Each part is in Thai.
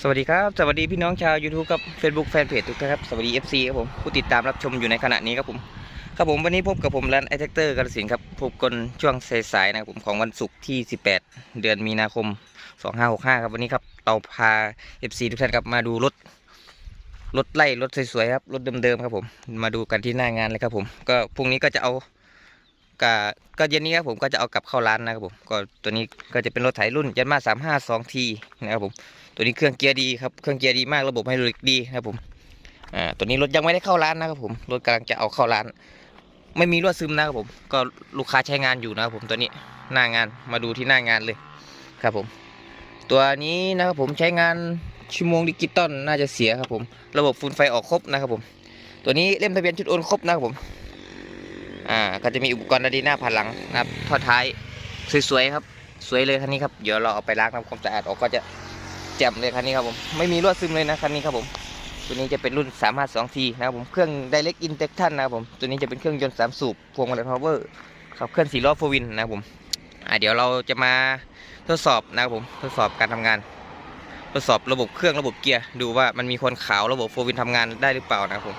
สวัสดีครับ สวัสดีพี่น้องชาว YouTube กับ Facebook แฟนเพจทุกท่านครับ สวัสดี FC ครับผมผู้ติดตามรับชมอยู่ในขณะนี้ครับผม ครับผมวันนี้พบกับผมร้านไอเทคเตอร์กาลสินครับ พบกันช่วงสายๆนะครับผมของวันศุกร์ที่ 18 เดือนมีนาคม 2565 ครับวันนี้ครับ เราพา FC ทุกท่านครับมาดูรถรถไล่รถสวยๆครับรถเดิมๆครับผมมาดูกันที่หน้างานเลยครับผม ก็พรุ่งนี้ก็จะเอา กะก็เย็นนี้ครับผมก็จะเอากลับเข้าร้านนะครับผมก็ตัวนี้ก็จะเป็นรถไถรุ่นยันมา352 t นะครับผมตัวนี้เครื่องเกียร์ดีครับเครื่องเกียร์ดีมากระบบไฮดรอลิกดีนะครับผมอ่าตัวนี้รถยังไม่ได้เข้าร้านนะครับผมรถกำลังจะเอาเข้าร้าน ไม่มีรั่วซึมนะครับผมก็ลูกค้าใช้งานอยู่นะครับผมตัวนี้หน้างานมาดูที่หน้างานเลยครับผม ตัวนี้นะครับผมใช้งานชั่วโมงดิจิตอลน่าจะเสียครับผม ระบบฟูลไฟออกครบนะครับผม ตัวนี้เล่มทะเบียนชุดโอนครบนะครับผม ก็จะมีอุปกรณ์ระดีหน้าผ่านหลังนะครับท่อท้ายสวยๆครับ สวยเลยคันนี้ครับเดี๋ยวเราเอาไปล้างทำความสะอาดออกก็จะแจ่มเลยคันนี้ครับผมไม่มีรั่วซึมเลยนะคันนี้ครับผมตัวนี้จะเป็นรุ่น 352T นะครับผมเครื่อง Direct Injection นะครับผมตัวนี้จะเป็นเครื่องยนต์3สูบพวงมาลัย power ขับเคลื่อน4ล้อโฟวินนะครับผมอ่าเดี๋ยวเราจะมาทดสอบนะครับผมทดสอบการทำงาน ทดสอบระบบเครื่องระบบเกียร์ดูว่ามันมีคนขาวระบบโฟวินทำงานได้หรือเปล่านะครับผม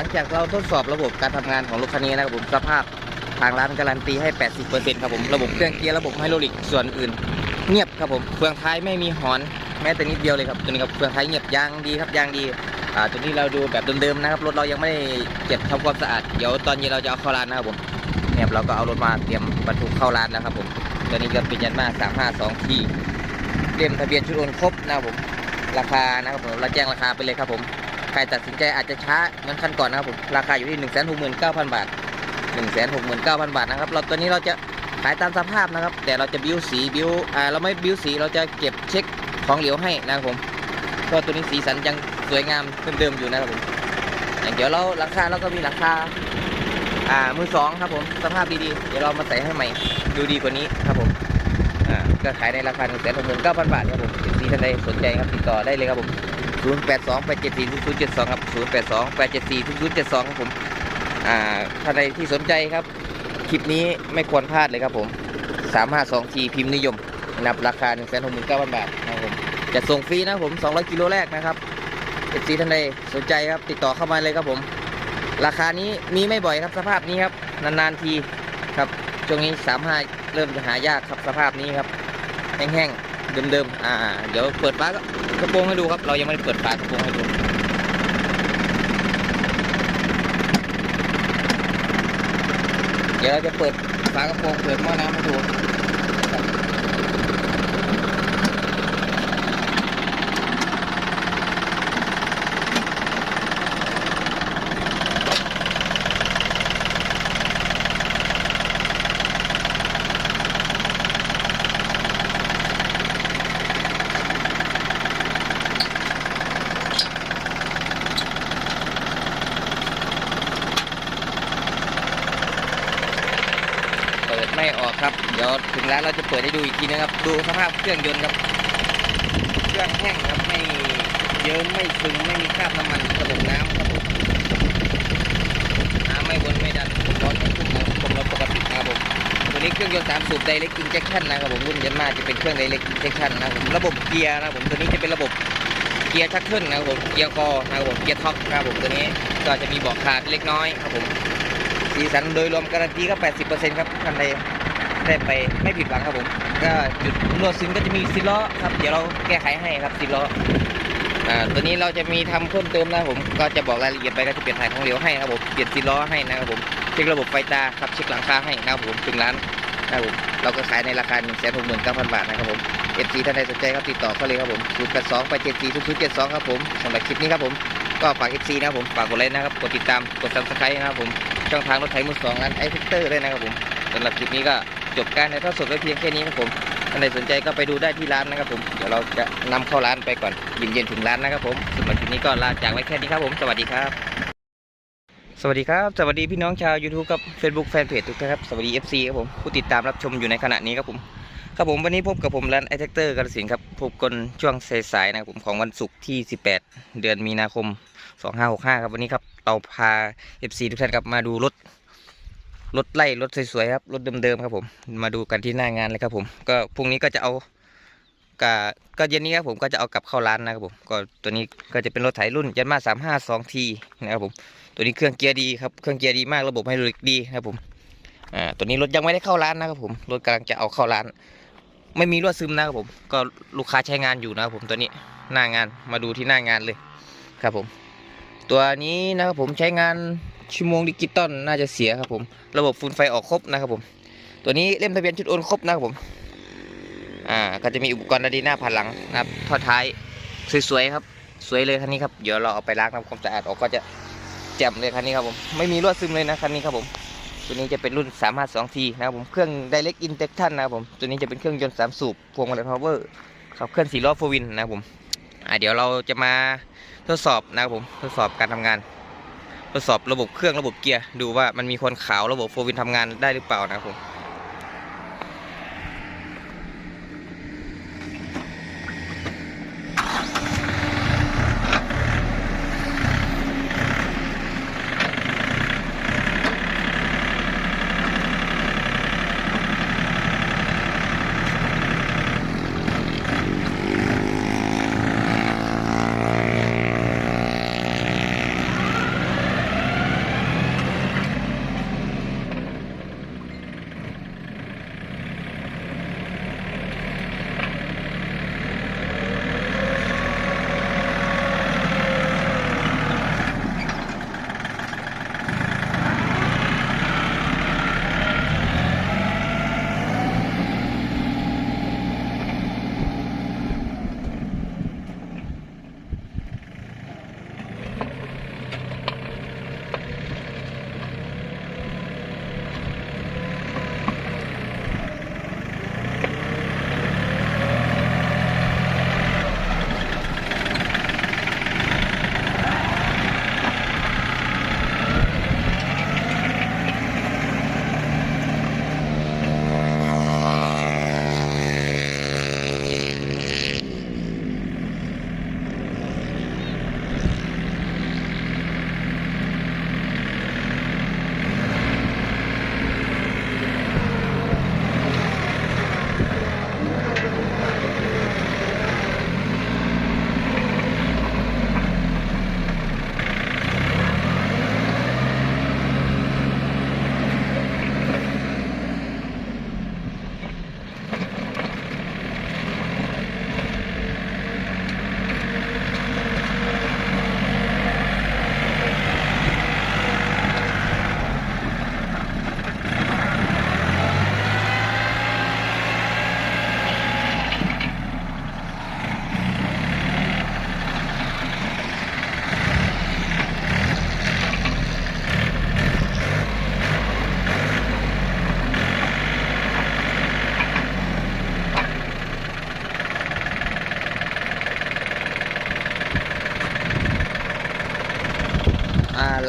ลังจากเราทดสอบระบบการทำงานของรถคันนี้นะครับผมสภาพทางร้านการันตีให้ 80%ครับผมระบบเครื่องเกียร์ระบบไฮดรอลิกส่วนอื่น เงียบครับผมเฟืองท้ายไม่มีหอนแม้แต่นิดเดียวเลยครับตัวนี้ครับเฟืองท้ายเงียบยางดีครับยางดีอ่าตัวนี้เราดูแบบเดิมๆนะครับรถเรายังไม่ได้เก็บทำความสะอาดเดี๋ยวตอนเย็นเราจะเอาเข้าร้านนะครับผมเนี่ยเราก็เอารถมาเตรียมบรรทุกเข้าร้านแล้วครับผมตัวนี้ก็เป็นยันมา352ที่เตรียมทะเบียนชุดโอนครบนะครับผมราคานะครับผมเราแจ้งราคาไปเลยครับผม ใครตัดสินใจอาจจะช้าเหมือนคันก่อนนะครับผม ราคาอยู่ที่ 1 6 9 0 0 0 บาท 1 6 9 0 0 0 บาทนะครับ เราตัวนี้เราจะขายตามสภาพนะครับ แต่เราจะบิ้วสีบิ้วอ่าเราไม่บิ้วสีเราจะเก็บเช็คของเหลวให้นะครับผมเพราะตัวนี้สีสันยังสวยงามเดิมๆอยู่นะครับผมอย่างเดี๋ยวเราราคาเราก็มีราคาอ่ามือสองครับผมสภาพดีๆ เดี๋ยวเรามาใส่ให้ใหม่ดูดีกว่านี้ครับผมอ่าก็ขายในราคา1 6 9 0 0 0บาทครับผมสีท่านใดสนใจครับติดต่อได้เลยครับผม 0 8 2 8 7 4 0 0 7 2 ครับ 0 8 2 8 7 4 0 0 7 2 ครับผม อ่าท่านใดที่สนใจครับ คลิปนี้ไม่ควรพลาดเลยครับผม 352ทีพิมพ์นิยมนับราคา 1 6 9 0 0 0 บาทนะครับผมจะส่งฟรีนะผม 200 กิโลแรกนะครับเอฟซีท่านใดสนใจครับติดต่อเข้ามาเลยครับผม ราคานี้มีไม่บ่อยครับสภาพนี้ครับ นานๆทีครับช่วงนี้สามห้าเริ่มจะหายากครับสภาพนี้ครับ แห้งๆเดิมๆอ่า เดี๋ยวเปิดฝาก็ กระโปรงให้ดูครับ เรายังไม่ได้เปิดฝากระโปรงให้ดูเดี๋ยวเราจะเปิดฝากระโปรงเปิดหม้อน้ำให้ดู ไม่ออกครับ เดี๋ยวถึงร้านเราจะเปิดให้ดูอีกทีนะครับ ดูสภาพเครื่องยนต์ครับ เครื่องแห้งครับไม่เยิ้มไม่ซึมไม่มีคราบน้ำมันระบบน้ำครับผมน้ำไม่วนไม่ดันผมร้อนไม่ขึ้นนะครับผมรถปกติครับผมตัวนี้เครื่องยนต์สามสูบ direct injection นะครับผมรุ่นยันมาจะเป็นเครื่อง direct injection นะครับผมระบบเกียร์นะครับผมตัวนี้จะเป็นระบบเกียร์ชักขึ้นนะครับผมเกียร์คอนะครับผมเกียร์ท็อปนะครับผมตัวนี้ก็จะมีบอกขาดเล็กน้อยครับผมสีสันโดยรวมการันตีก็ 80%ครับคันใด ได้ไปไม่ผิดหวังครับผม ก็จุดรั่วซึมก็จะมีซีล้อครับ เดี๋ยวเราแก้ไขให้ครับซีล้ออ่าตัวนี้เราจะมีทำเพิ่มเติมนะครับผม ก็จะบอกรายละเอียดไปก็จะเปลี่ยนถ่ายของเหลวให้นะครับผม เปลี่ยนซีล้อให้นะครับผม เช็คระบบไฟตาครับ เช็คหลังคาให้นะครับผมถึงร้านนะครับผมเราก็ขายในราคา1 6 9 0 0 0 บาทนะครับผม FC ท่านใดสนใจครับติดต่อเขาเลยครับผม0 8 2 8 7 4 0 0 7 2ครับผมสำหรับคลิปนี้ครับผม ก็ฝาก FC นะครับผม ฝากกดไลค์นะครับ กดติดตาม กด subscribe นะครับผม ช่องทางรถไถมือสองร้านไอฟิกเตอร์ด้วยนะครับผมสำหรับคลิปนี้ก็ จบการในทอดสดไว้เพียงแค่นี้ครับผมท่านใดสนใจก็ไปดูได้ที่ร้านนะครับผมเดี๋ยวเราจะนำเข้าร้านไปก่อนเย็นๆถึงร้านนะครับผมสำหรับคลิปนี้ก็ลาจากไว้แค่นี้ครับผมสวัสดีครับสวัสดีครับ สวัสดีพี่น้องชาว YouTube กับ Facebook แฟนเพจทุกท่านครับ สวัสดี FC ครับผม ผู้ติดตามรับชมอยู่ในขณะนี้ครับผม ครับผมวันนี้พบกับผมร้านไอเทคเตอร์กระสินครับ พบกันช่วงสายๆนะครับผมของวันศุกร์ที่ 18 เดือนมีนาคม 2565 ครับ วันนี้ครับ เราพา FC ทุกท่านครับมาดูรถ รถไล่รถสวยๆครับรถเดิมๆครับผม มาดูกันที่หน้างานเลยครับผม ก็พรุ่งนี้ก็จะเอาก็ก็เย็นนี้ครับผมก็จะเอากลับเข้าร้านนะครับผมก็ตัวนี้ก็จะเป็นรถไถรุ่นยันมา352 t นะครับผมตัวนี้เครื่องเกียร์ดีครับเครื่องเกียร์ดีมากระบบไฮดรอลิกดีนะครับผมอ่าตัวนี้รถยังไม่ได้เข้าร้านนะครับผมรถกำลังจะเอาเข้าร้าน ไม่มีรั่วซึมนะครับผมก็ลูกค้าใช้งานอยู่นะครับผมตัวนี้หน้างานมาดูที่หน้างานเลยครับผม ตัวนี้นะครับผมใช้งาน ชั่วโมงดิจิตอลน่าจะเสียครับผม ระบบฟูลไฟออกครบนะครับผม ตัวนี้เล่มทะเบียนชุดโอนครบนะครับผม อ่า ก็จะมีอุปกรณ์ระดีหน้าผ่านหลังนะครับท่อท้ายสวยๆครับ สวยเลยคันนี้ครับ เดี๋ยวเราเอาไปล้างทำความสะอาดออกก็จะแจ่มเลยคันนี้ครับผม ไม่มีรั่วซึมเลยนะคันนี้ครับผม ตัวนี้จะเป็นรุ่น 352T นะครับผม เครื่อง Direct Injection นะครับผม ตัวนี้จะเป็นเครื่องยนต์3สูบ พวงมาลัย Power ขับเคลื่อน4ล้อโฟวินนะครับผม อ่า เดี๋ยวเราจะมาทดสอบนะครับผม ทดสอบการทำงาน ทดสอบระบบเครื่องระบบเกียร์ดูว่ามันมีคนขาวระบบโฟวินทำงานได้หรือเปล่านะครับผม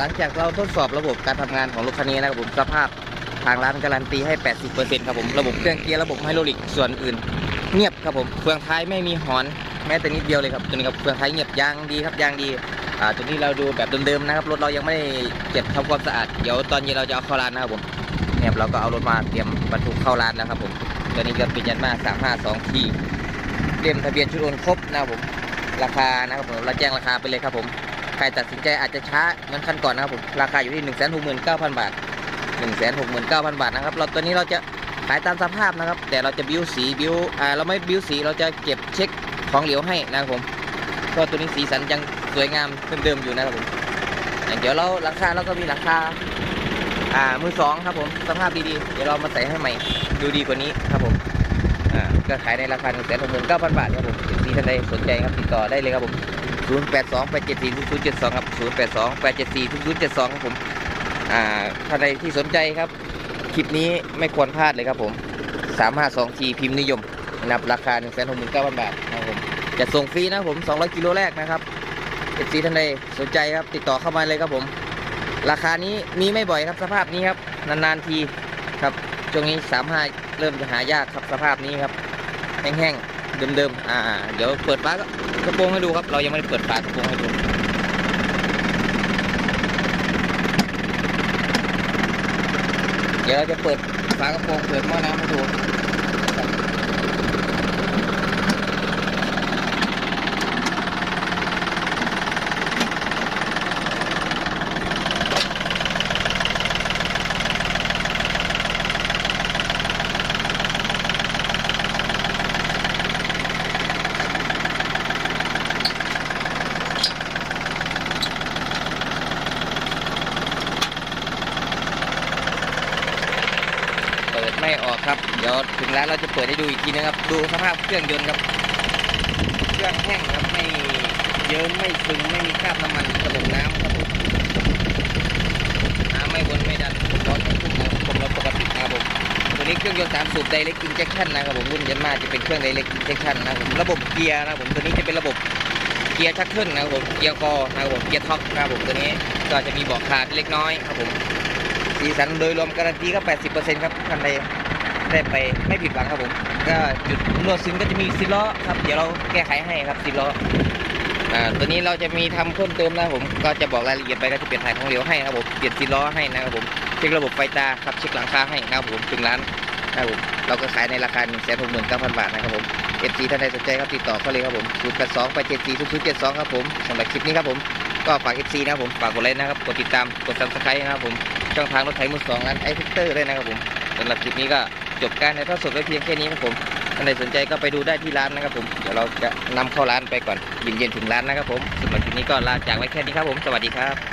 หลังจากเราทดสอบระบบการทำงานของรถคันนี้นะครับผมสภาพทางร้านการันตีให้ 80%ครับผมระบบเครื่องเกียร์ระบบไฮดรอลิกส่วนอื่น เงียบครับผมเฟืองท้ายไม่มีหอนแม้แต่นิดเดียวเลยครับตัวนี้ครับเฟืองท้ายเงียบยางดีครับยางดีอ่าตัวนี้เราดูแบบเดิมๆนะครับรถเรายังไม่ได้เก็บทำความสะอาดเดี๋ยวตอนเย็นเราจะเอาเข้าร้านนะครับผมเนี่ยเราก็เอารถมาเตรียมบรรทุกเข้าร้านแล้วครับผมตัวนี้ก็เป็นยันมา352ทีเล่มทะเบียนชุดโอนครบนะครับผมราคานะครับผมเราแจ้งราคาไปเลยครับผม ครตัดสินใจอาจจะช้าเหมือนคันก่อนนะครับผมราคาอยู่ที่1 6 9 0 0 0 บาท 1 6 9 0 0 0 บาทนะครับเราตัวนี้เราจะขายตามสภาพนะครับ แต่เราจะบิ้วสีบิ้วอ่าเราไม่บิ้วสีเราจะเก็บเช็คของเหลวให้นะครับผมก็ตัวนี้สีสันยังสวยงามเดิมๆอยู่นะครับผมเดี๋ยวเราราคาเราก็มีราคาอ่ามือสองครับผมสภาพดีๆเดี๋ยวเรามาใส่ให้ใหม่ดูดีกว่านี้ครับผมอ่าก็ขายในราคาหนึ่งแสนหกหมื่นเก้าพันบาทครับผมสีท่านใดสนใจครับติดต่อได้เลยครับผม ศูนย์แปดสองแปดเจ็ดสี่ศูนย์เจ็ดสองครับศูนย์แปดสองแปดเจ็ดสี่ศูนย์เจ็ดสองครับผม อ่าท่านใดที่สนใจครับ คลิปนี้ไม่ควรพลาดเลยครับผม 352ทีพิมพ์นิยมนับราคา 1 6 9 0 0 0 บาทนะครับผม จะส่งฟรีนะผม 200 กิโลแรกนะครับเอฟซีท่านใดสนใจครับ ติดต่อเข้ามาเลยครับผม ราคานี้มีไม่บ่อยครับสภาพนี้ครับ นานๆทีครับช่วงนี้ 35 เริ่มจะหายากครับสภาพนี้ครับ แห้งๆ เดิมๆ อ่า เดี๋ยวเปิดฝาก กระโปรงให้ดูครับ เรายังไม่ได้เปิดฝากระโปรงให้ดูเดี๋ยวเราจะเปิดฝากระโปรงเปิดหม้อน้ำให้ดู ไม่ออกครับ เดี๋ยวถึงร้านเราจะเปิดให้ดูอีกทีนะครับ ดูสภาพเครื่องยนต์ครับ เครื่องแห้งครับไม่เยิ้มไม่ซึมไม่มีคราบน้ำมันระบน้ำครับน้ำไม่วนไม่ดันร้อนทั้งคู่นะผมเราปกตินะครับผมตัวนี้เครื่องยนต์สามสูบ direct injection นะครับผมรุ่นยันมาจะเป็นเครื่อง direct injection นะครับผมระบบเกียร์นะครับผมตัวนี้จะเป็นระบบเกียร์ชักขึ้นนะครับผมเกียร์คอนะครับผมเกียร์ท็อปนะครับผมตัวนี้ก็จะมีบาะขาดเล็กน้อยครับผมสีสันโดยรวมการันตีก็ 80%ครับคันใด ได้ไปไม่ผิดหวังครับผม ก็จุดนวดซึมก็จะมีสิบล้อครับ เดี๋ยวเราแก้ไขให้ครับสิบล้ออ่าตัวนี้เราจะมีทำเพิ่มเติมนะครับผม ก็จะบอกรายละเอียดไปก็จะเปลี่ยนถ่ายของเหลวให้นะครับผม เปลี่ยนสิบล้อให้นะครับผม เช็คระบบไฟตาครับ เช็คหลังคาให้นะครับผมถึงร้านนะครับผม เราก็ขายในราคา1 6 9 0 0 0 บาทนะครับผมเอฟซีท่านใดสนใจครับติดต่อเขาเลยครับผม0 8 2 8 7 4 0 0 7 2ครับผมสำหรับคลิปนี้ครับผม ก็ฝากเอฟซีนะครับผม ฝากกดไลค์นะครับ กดติดตาม กดซับสไครต์นะครับผม ช่องทางรถไถมือสองร้านไอฟิกเตอร์ด้วยนะครับผมสำหรับคลิปนี้ก็ จบการในทอดสดไว้เพียงแค่นี้ครับผมท่านใดสนใจก็ไปดูได้ที่ร้านนะครับผมเดี๋ยวเราจะนำเข้าร้านไปก่อนเย็นๆถึงร้านนะครับผมสำหรับคลิปนี้ก็ลาจากไว้แค่นี้ครับผมสวัสดีครับ